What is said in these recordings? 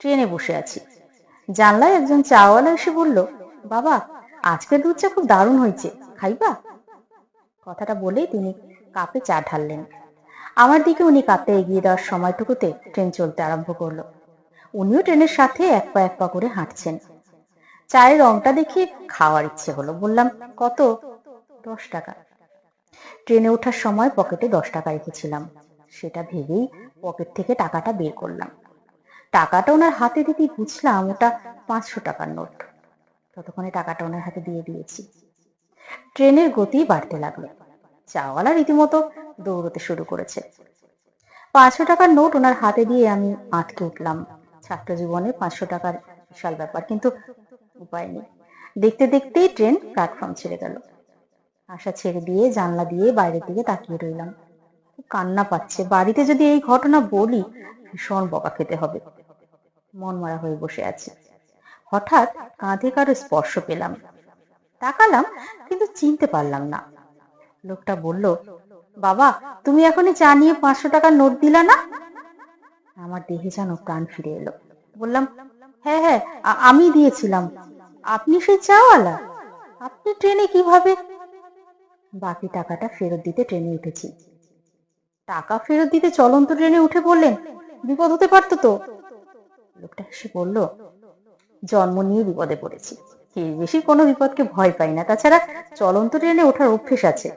ট্রেনে বসে আছি। জানলায় একজন চাওয়ালা এসে বলল, বাবা আজকের দুধ চা খুব দারুণ হয়েছে, খাইবা? কথাটা বলেই তিনি কাপে চা ঢাললেন। আমার দিকে উনি কাপে এগিয়ে দেওয়ার সময়টুকুতে ট্রেন চলতে আরম্ভ করল। উনিও ট্রেনের সাথে এক পা এক পা করে হাঁটছেন। চায়ের রংটা দেখে খাওয়ার ইচ্ছে হলো, বললাম, কত? দশ টাকা। ট্রেনে ওঠার সময় পকেটে দশ টাকা রেখেছিলাম। সেটা ভেবেই পকেট থেকে টাকাটা বের করলাম। টাকাটা ওনার হাতে দিতেই বুঝলাম, ওটা পাঁচশো টাকার নোট। ততক্ষণে টাকাটা ওনার হাতে দিয়ে দিয়েছি। ট্রেনের গতি বাড়তে লাগল। চাওয়ালা রীতিমতো দৌড়তে শুরু করেছে। পাঁচশো টাকার নোট ওনার হাতে দিয়ে আমি আটকে উঠলাম। ছাত্র জীবনে পাঁচশো টাকার বিশাল ব্যাপার, কিন্তু উপায় নেই। দেখতে দেখতেই ট্রেন প্ল্যাটফর্ম ছেড়ে গেল। আশা ছেড়ে দিয়ে জানলা দিয়ে বাইরের দিকে তাকিয়ে রইলাম। কান্না পাচ্ছে। বাড়িতে যদি এই ঘটনা বলি ভীষণ বকা খেতে হবে। মন মারা হয়ে বসে আছি। হঠাৎ কাঁধে কারও স্পর্শ পেলাম। তাকালাম, কিন্তু চিনতে পারলাম না। লোকটা বলল, বাবা, তুমি এখনই চা নিয়ে পাঁচশো টাকার নোট দিলা না? আমার দেহে যেন প্রাণ ফিরে এলো। বললাম হ্যাঁ হ্যাঁ আমি দিয়েছিলাম। আপনি সেই চাওয়ালা? আপনি ট্রেনে কীভাবে? বাকি টাকাটা ফেরত দিতে ট্রেনে উঠেছি। টাকা ফেরত দিতে চলন্ত ট্রেনে উঠে পড়লেন? বিপদ হতে পারতো তো? লোকটা এসে বলল, জন্ম নিয়ে বিপদে পড়েছি। বেশি কোনো বিপদকে ভয় পাই না। তাছাড়া চলন্ত ট্রেনে ওঠার অভ্যেস আছে।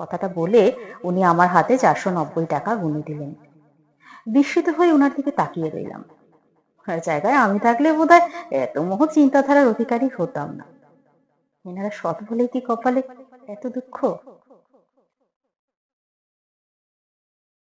কথাটা বলে উনি আমার হাতে চারশো নব্বই টাকা গুনে দিলেন। বিস্মিত হয়ে ওনার দিকে তাকিয়ে রইলাম। ওনার জায়গায় আমি থাকলে বোধহয় এত মোহ চিন্তাধারার অধিকারী হতাম না। এনারা সৎ বলেই কি কপালে এত দুঃখ?